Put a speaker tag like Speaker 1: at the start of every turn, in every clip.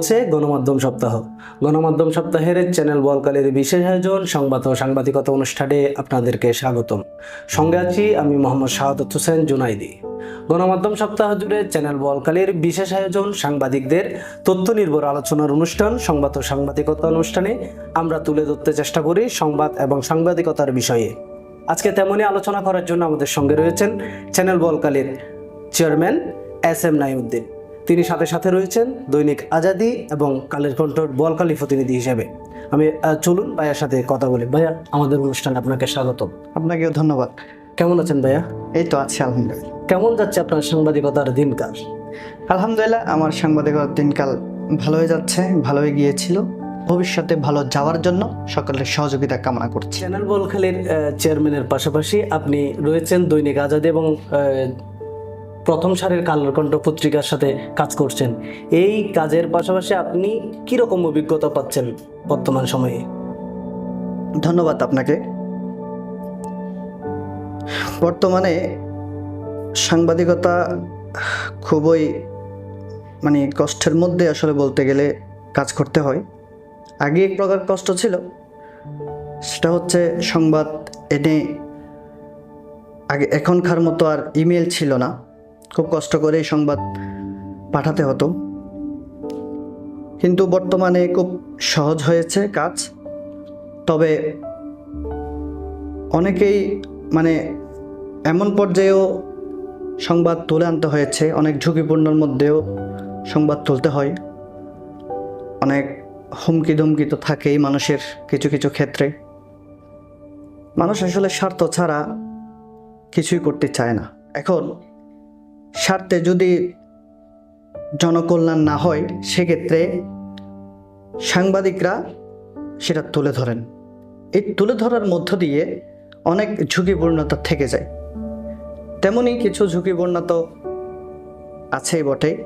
Speaker 1: চলছে গণমাধ্যম সপ্তাহ। গণমাধ্যম সপ্তাহের চ্যানেল বলকালের বিশেষ আয়োজন সংবাদ ও সাংবাদিকতা অনুষ্ঠানে আপনাদেরকে স্বাগতম। সঙ্গে আছি আমি মোহাম্মদ শাহাদত হোসেন জুনাইদি। গণমাধ্যম সপ্তাহ জুড়ে চ্যানেল বলকালের বিশেষ আয়োজন সাংবাদিকদের তথ্য নির্ভর আলোচনার অনুষ্ঠান, সংবাদ ও সাংবাদিকতা অনুষ্ঠানে আমরা তুলে ধরতে চেষ্টা করি সংবাদ এবং সাংবাদিকতার বিষয়ে। আজকে তেমনই আলোচনা করার জন্য আমাদের সঙ্গে রয়েছেন চ্যানেল বলকালের চেয়ারম্যান এস এম নাইউদ্দিন তিনি সাথে সাথে রয়েছেন দৈনিক আজাদি এবং কালের কণ্ঠর বলকালী প্রতিনিধি হিসেবে। আমি চলুন ভাইয়ার সাথে কথা বলি। ভাইয়া আমাদের অনুষ্ঠানে আপনাকে স্বাগত
Speaker 2: আপনাকেও ধন্যবাদ।
Speaker 1: কেমন আছেন ভাইয়া?
Speaker 2: এই তো আছি আলহামদুলিল্লাহ।
Speaker 1: কেমন যাচ্ছে আপনার সাংবাদিকতার দিনকাল?
Speaker 2: আলহামদুলিল্লাহ আমার সাংবাদিকতার দিনকাল ভালোই যাচ্ছে ভালোই গিয়েছিল। ভবিষ্যতে ভালো যাওয়ার জন্য সকলের সহযোগিতা কামনা করছি।
Speaker 1: চ্যানেল বলখালির চেয়ারম্যানের পাশাপাশি আপনি রয়েছেন দৈনিক আজাদি এবং প্রথম সারের কালের কণ্ঠ পত্রিকার সাথে কাজ করছেন। এই কাজের পাশাপাশি আপনি কীরকম অভিজ্ঞতা পাচ্ছেন বর্তমান সময়ে?
Speaker 2: ধন্যবাদ আপনাকে। বর্তমানে সাংবাদিকতা খুবই মানে কষ্টের মধ্যে আসলে বলতে গেলে কাজ করতে হয়। আগে এক প্রকার কষ্ট ছিল, সেটা হচ্ছে সংবাদ এনে আগে এখনকার মতো আর ইমেল ছিল না। খুব কষ্ট করে এই সংবাদ পাঠাতে হতো। কিন্তু বর্তমানে খুব সহজ হয়েছে কাজ। তবে অনেকেই মানে এমন পর্যায়েও সংবাদ তুলে আনতে হয়েছে, অনেক ঝুঁকিপূর্ণর মধ্যেও সংবাদ তুলতে হয়। অনেক হুমকি ধুমকি তো থাকেই মানুষের কিছু কিছু ক্ষেত্রে। মানুষ আসলে স্বার্থ ছাড়া কিছুই করতে চায় না। এখন স্বার্থে যদি জনকল্যাণ না হয়, সেক্ষেত্রে সাংবাদিকরা সেটা তুলে ধরেন। এই তুলে ধরার মধ্য দিয়ে অনেক ঝুঁকিপূর্ণতা থেকে যায়। তেমনই কিছু ঝুঁকিপূর্ণ তো আছেই বটে।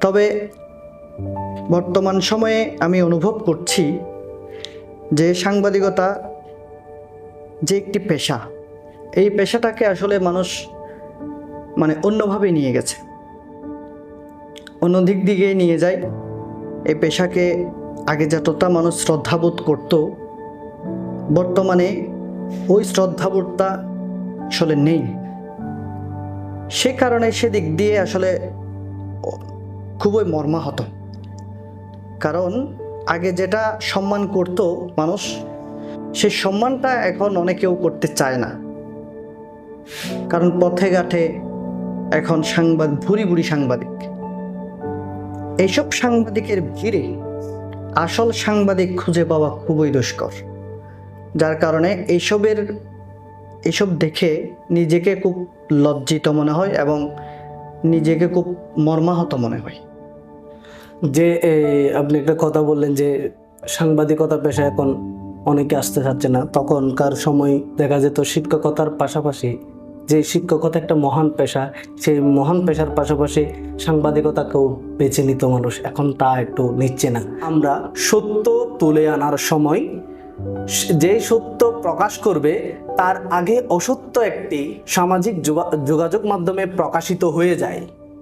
Speaker 2: তবে বর্তমান সময়ে আমি অনুভব করছি যে সাংবাদিকতা যে একটি পেশা, এই পেশাটাকে আসলে মানুষ মানে অন্যভাবে নিয়ে গেছে। অন্য দিক নিয়ে যায়। এই পেশাকে আগে যতটা মানুষ শ্রদ্ধাবোধ করত, বর্তমানে ওই শ্রদ্ধাবোধটা আসলে নেই। সে কারণে সেদিক দিয়ে আসলে খুবই মর্মাহত। কারণ আগে যেটা সম্মান করত মানুষ সেই সম্মানটা এখন অনেকেও করতে চায় না। কারণ পথে ঘাটে এখন সাংবাদ ভুরি ভুরি সাংবাদিক। এইসব সাংবাদিকের ভিড়ে আসল সাংবাদিক খুঁজে পাওয়া খুবই দুষ্কর। যার কারণে এইসবের এইসব দেখে নিজেকে খুব লজ্জিত মনে হয় এবং নিজেকে খুব মর্মাহত মনে হয়।
Speaker 1: যে আপনি একটা কথা বললেন যে, সাংবাদিকতা পেশা এখন অনেকে আসতে চাচ্ছে না। তখনকার সময় দেখা যেত শিক্ষকতার পাশাপাশি যে শিক্ষকতা একটা মহান পেশা, সেই মহান পেশার পাশাপাশি সাংবাদিকতাকেও বেছে নিত মানুষ। এখন তা একটু নিচ্ছে না। আমরা সত্য তুলে আনার সময় যে সত্য প্রকাশ করবে, তার আগে অসত্য একটি সামাজিক যোগা- যোগাযোগ মাধ্যমে প্রকাশিত হয়ে যায়।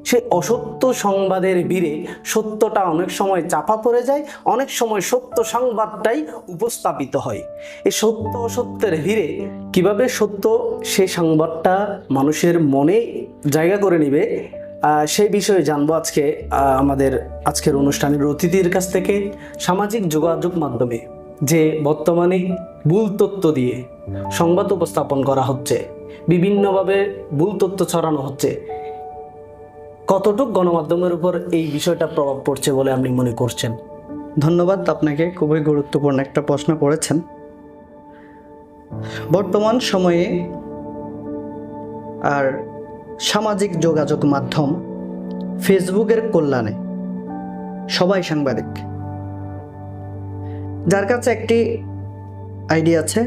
Speaker 1: সেই অসত্য সংবাদের ভিড়ে সত্যটা অনেক সময় চাপা পড়ে যায়, অনেক সময় সত্য সংবাদটাই উপস্থাপিত হয়। এই সত্য অসত্যের ভিড়ে কীভাবে সত্য সেই সংবাদটা মানুষের মনে জায়গা করে নিবে সেই বিষয়ে জানব আজকে আমাদের আজকের অনুষ্ঠানের অতিথির কাছ থেকে সামাজিক যোগাযোগ মাধ্যমে, যে বর্তমানে ভুল তথ্য দিয়ে সংবাদ উপস্থাপন করা হচ্ছে, বিভিন্নভাবে ভুল তথ্য ছড়ানো হচ্ছে। কতটুক গণমাধ্যমের উপর এই বিষয়টা প্রভাব পড়ছে বলে আপনি মনে করছেন?
Speaker 2: ধন্যবাদ, আপনাকে খুবই গুরুত্বপূর্ণ একটা প্রশ্ন করেছেন। বর্তমান সময়ে আর সামাজিক যোগাযোগ মাধ্যম ফেসবুকের কল্যাণে সবাই সাংবাদিক। যার কাছে একটি আইডি আছে,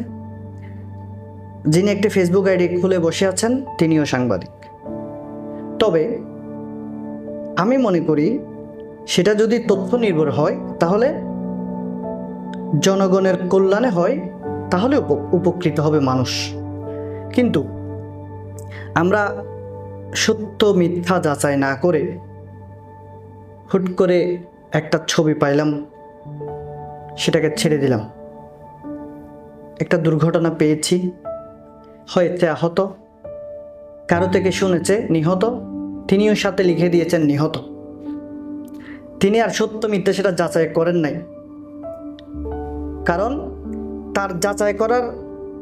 Speaker 2: যিনি একটি ফেসবুক আইডি খুলে বসে আছেন, তিনিও সাংবাদিক। তবে আমি মনে করি সেটা যদি তথ্য নির্ভর হয়, তাহলে জনগণের কল্যাণে হয়, তাহলে উপ- উপকৃত হবে মানুষ। কিন্তু আমরা সত্য মিথ্যা যাচাই না করে হুট করে একটা ছবি পাইলাম, সেটাকে ছেড়ে দিলাম। একটা দুর্ঘটনা পেয়েছি, হয়েছে আহত, কারও থেকে শুনেছে নিহত তিনিও সাথে লিখে দিয়েছেন নিহত। তিনি আর সত্য মিথ্যে সেটা যাচাই করেন নাই। কারণ তার যাচাই করার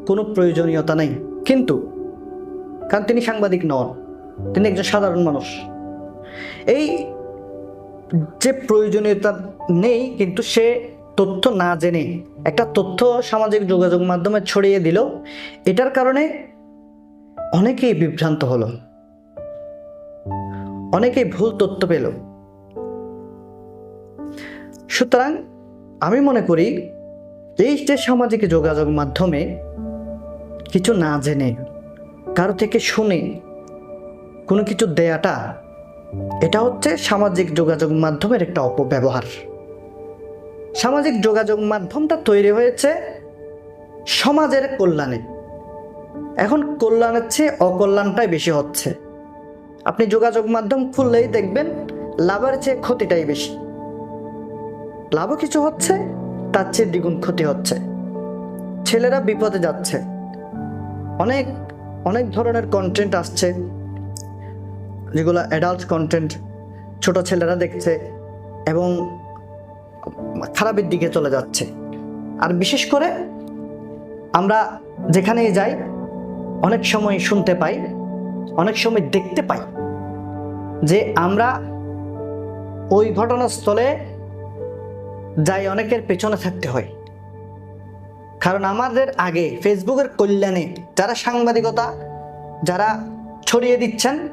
Speaker 2: কোনো প্রয়োজনীয়তা নেই। কিন্তু, কারণ তিনি সাংবাদিক নন, তিনি একজন সাধারণ মানুষ। এই যে প্রয়োজনীয়তা নেই, কিন্তু সে তথ্য না জেনে, একটা তথ্য সামাজিক যোগাযোগ মাধ্যমে ছড়িয়ে দিল, এটার কারণে অনেকেই বিভ্রান্ত হলো। অনেকেই ভুল তথ্য পেল। সুতরাং আমি মনে করি, এই যে সামাজিক যোগাযোগ মাধ্যমে কিছু না জেনে, কারও থেকে শুনে কোনো কিছু দেয়াটা, এটা হচ্ছে সামাজিক যোগাযোগ মাধ্যমের একটা অপব্যবহার। সামাজিক যোগাযোগ মাধ্যমটা তৈরি হয়েছে সমাজের কল্যাণে। এখন কল্যাণের চেয়ে অকল্যাণটাই বেশি হচ্ছে। আপনি যোগাযোগ মাধ্যম খুললেই দেখবেন লাভের চেয়ে ক্ষতিটাই বেশি। লাভও কিছু হচ্ছে, তার চেয়ে দ্বিগুণ ক্ষতি হচ্ছে। ছেলেরা বিপদে যাচ্ছে। অনেক অনেক ধরনের কন্টেন্ট আসছে, যেগুলো অ্যাডাল্ট কন্টেন্ট ছোট ছেলেরা দেখছে এবং খারাপের দিকে চলে যাচ্ছে। আর বিশেষ করে আমরা যেখানেই যাই, অনেক সময় শুনতে পাই, অনেক সময় দেখতে পাই। যে আমরা ওই ঘটনাস্থলে যাই, অনেকের পেছনে থাকতে হয়। কারণ আমাদের আগে ফেসবুকের কল্যাণে যারা সাংবাদিকতা, যারা ছড়িয়ে দিচ্ছেন,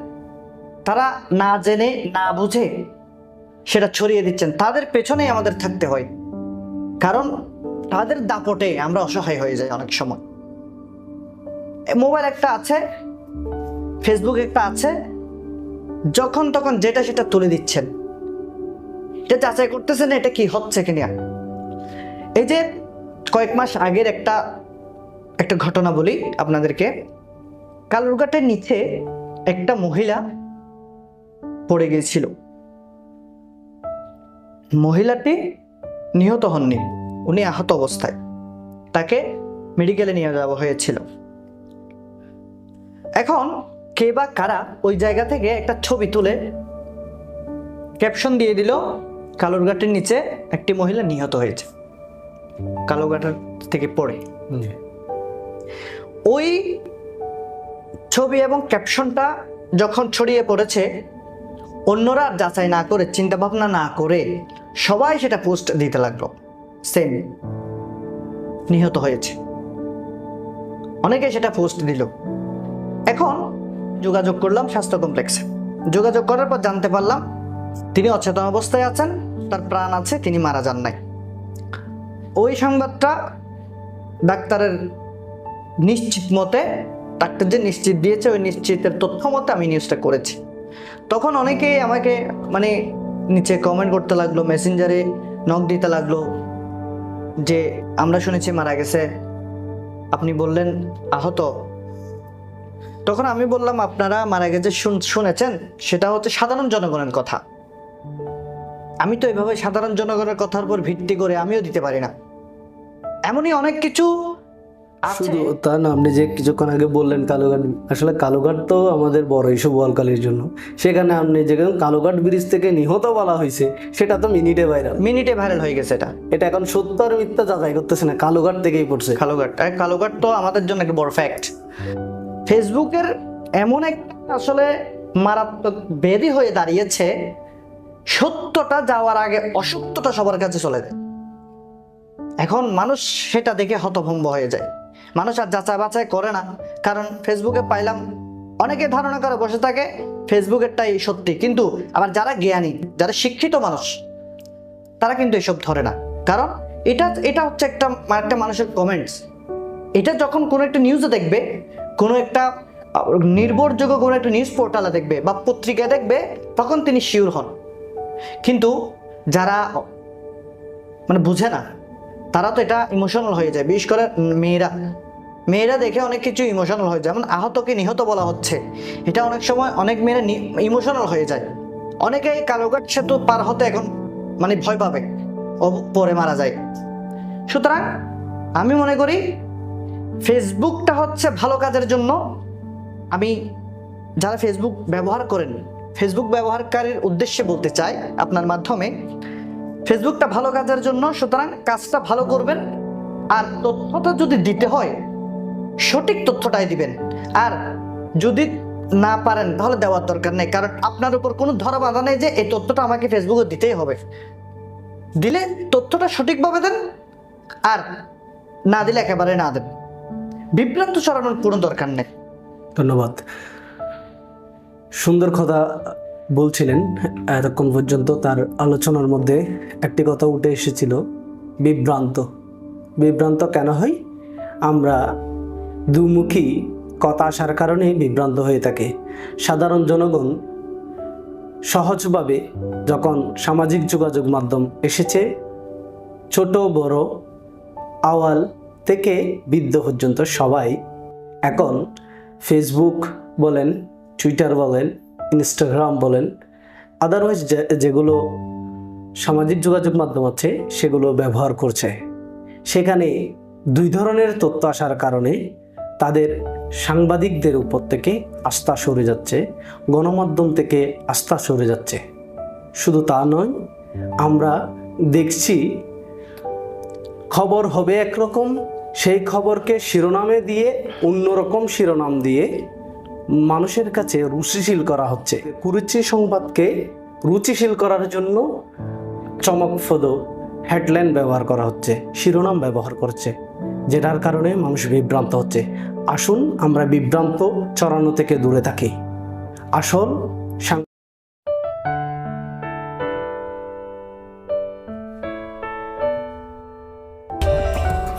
Speaker 2: তারা না জেনে, না বুঝে সেটা ছড়িয়ে দিচ্ছেন। তাদের পেছনেই আমাদের থাকতে হয়। কারণ তাদের দাপটে আমরা অসহায় হয়ে যাই অনেক সময়। মোবাইল একটা আছে, ফেসবুক একটা আছে যখন তখন যেটা সেটা তুলে দিচ্ছেন। এটা যাচাই করতেছেন, এটা কি হচ্ছে কিনা এই যে কয়েক মাস আগের একটা একটা ঘটনা বলি আপনাদেরকে। কালুরঘাটের নিচে একটা মহিলা পড়ে গিয়েছিল। মহিলাটি নিহত হননি, উনি আহত অবস্থায়। তাকে মেডিকেলে নিয়ে যাওয়া হয়েছিল। এখন কে বা কারা ওই জায়গা থেকে একটা ছবি তুলে ক্যাপশন দিয়ে দিল কালুরঘাটের নিচে একটি মহিলা নিহত হয়েছে। কালুরঘাটের থেকে পড়ে। ওই ছবি এবং ক্যাপশনটা যখন ছড়িয়ে পড়েছে অন্যরা যাচাই না করে চিন্তা ভাবনা না করে সবাই সেটা পোস্ট দিতে লাগল। সেম নিহত হয়েছে। অনেকে সেটা পোস্ট দিল। এখন যোগাযোগ করলাম স্বাস্থ্য কমপ্লেক্সে। যোগাযোগ করার পর জানতে পারলাম, তিনি অচেতন অবস্থায় আছেন, তার প্রাণ আছে, তিনি মারা যান নাই। ওই সংবাদটা ডাক্তারের নিশ্চিত মতে, ডাক্তার যে নিশ্চিত দিয়েছে, ওই নিশ্চিতের তথ্য মতে আমি নিউজটা করেছি। তখন অনেকেই আমাকে মানে নিচে কমেন্ট করতে লাগল মেসেঞ্জারে নক দিতে লাগল, যে, আমরা শুনেছি মারা গেছে। আপনি বললেন, আহত। তখন আমি বললাম আপনারা মারা গেছে শুন- শুনেছেন? সেটা হচ্ছে সাধারণ জনগণের কথা। আমি তো এভাবে সাধারণ জনগণের কথার উপর ভিত্তি করে আমিও দিতে পারি না। এমনই অনেক কিছু
Speaker 1: শুধু তা না আপনি যে কিছুক্ষণ আগে বললেন কালুঘাট আসলে কালুঘাট তো আমাদের বড় ইস্যু বোয়ালকালীর জন্য। সেখানে আপনি যেখানে কালুঘাট ব্রিজ থেকে নিহত বলা হয়েছে সেটা তো মিনিটে ভাইরাল
Speaker 2: মিনিটে ভাইরাল হয়ে গেছে এটা।
Speaker 1: এটা এখন সত্য আর মিথ্যা যাচাই করতেছে না কালুঘাট থেকেই পড়ছে।
Speaker 2: কালোঘাট। কালোঘাট তো আমাদের জন্য একটা বড় ফ্যাক্ট ফেসবুকের এমন একটা আসলে মারাত্মক বেদি হয়ে দাঁড়িয়েছে, সত্যটা যাওয়ার আগে অসত্যটা সবার কাছে চলে যায়। এখন মানুষ সেটা দেখে হতভম্ব হয়ে যায়। মানুষ আর যাচাই বাছাই করে না, কারণ ফেসবুকে পাইলাম, অনেকে ধারণা করে বসে থাকে, ফেসবুকেরটাই সত্যি। কিন্তু আবার যারা জ্ঞানী, যারা শিক্ষিত মানুষ, তারা কিন্তু এসব ধরে না। কারণ এটা এটা হচ্ছে একটা একটা মানুষের কমেন্টস এটা যখন কোনো একটা নিউজে দেখবে কোনো একটা নির্ভরযোগ্য কোনো একটা নিউজ পোর্টালে দেখবে বা পত্রিকায় দেখবে, তখন তিনি শিওর হন। কিন্তু যারা মানে বুঝে না, তারা তো এটা ইমোশনাল হয়ে যায়। বিশেষ করে মেয়েরা। মেয়েরা দেখে অনেক কিছু ইমোশনাল হয়ে যায়। যেমন আহতকে নিহত বলা হচ্ছে। এটা অনেক সময় অনেক মেয়েরা ইমোশনাল হয়ে যায়। অনেকেই কালোঘাট সেতু পার হতে এখন মানে ভয় পাবে। ও পরে মারা যায়। সুতরাং আমি মনে করি ফেসবুকটা হচ্ছে ভালো কাজের জন্য আমি যারা ফেসবুক ব্যবহার করেন, ফেসবুক ব্যবহারকারীর উদ্দেশ্যে বলতে চাই আপনার মাধ্যমে, ফেসবুকটা ভালো কাজের জন্য সুতরাং কাজটা ভালো করবেন, আর তথ্যটা যদি দিতে হয়, সঠিক তথ্যটাই দিবেন। আর যদি না পারেন, তাহলে দেওয়ার দরকার নেই, কারণ আপনার উপর কোনো ধরা বাঁধা নেই যে এই তথ্যটা আমাকে ফেসবুকে দিতেই হবে। দিলে তথ্যটা সঠিকভাবে দেন, আর না দিলে একেবারে না দেন। বিভ্রান্ত ছড়ানোর কোনো দরকার নেই।
Speaker 1: ধন্যবাদ। সুন্দর কথা বলছিলেন, এতক্ষণ পর্যন্ত তার আলোচনার মধ্যে একটি কথা উঠে এসেছিল, বিভ্রান্ত। বিভ্রান্ত কেন হয়? আমরা দুমুখী, কথা আসার কারণে বিভ্রান্ত হয়ে থাকে। সাধারণ জনগণ সহজভাবে যখন সামাজিক যোগাযোগ মাধ্যম এসেছে, ছোট বড় আওয়াল থেকে বৃদ্ধ পর্যন্ত সবাই এখন ফেসবুক বলেন টুইটার বলেন ইনস্টাগ্রাম বলেন আদারওয়াইজ যেগুলো সামাজিক যোগাযোগ মাধ্যম আছে সেগুলো ব্যবহার করছে। সেখানে দুই ধরনের তথ্য আসার কারণে তাদের সাংবাদিকদের উপর থেকে আস্থা সরে যাচ্ছে, গণমাধ্যম থেকে আস্থা সরে যাচ্ছে। শুধু তা নয়, আমরা দেখছি খবর হবে একরকম সেই খবরকে শিরোনামে দিয়ে অন্যরকম শিরোনাম দিয়ে মানুষের কাছে রুচিশীল করা হচ্ছে। কুরুচি সংবাদকে রুচিশীল করার জন্য চমকপ্রদ হেডলাইন ব্যবহার করা হচ্ছে, শিরোনাম ব্যবহার করছে, যেটার কারণে মানুষ বিভ্রান্ত হচ্ছে। আসুন আমরা বিভ্রান্ত, চড়ানো থেকে দূরে থাকি। আসল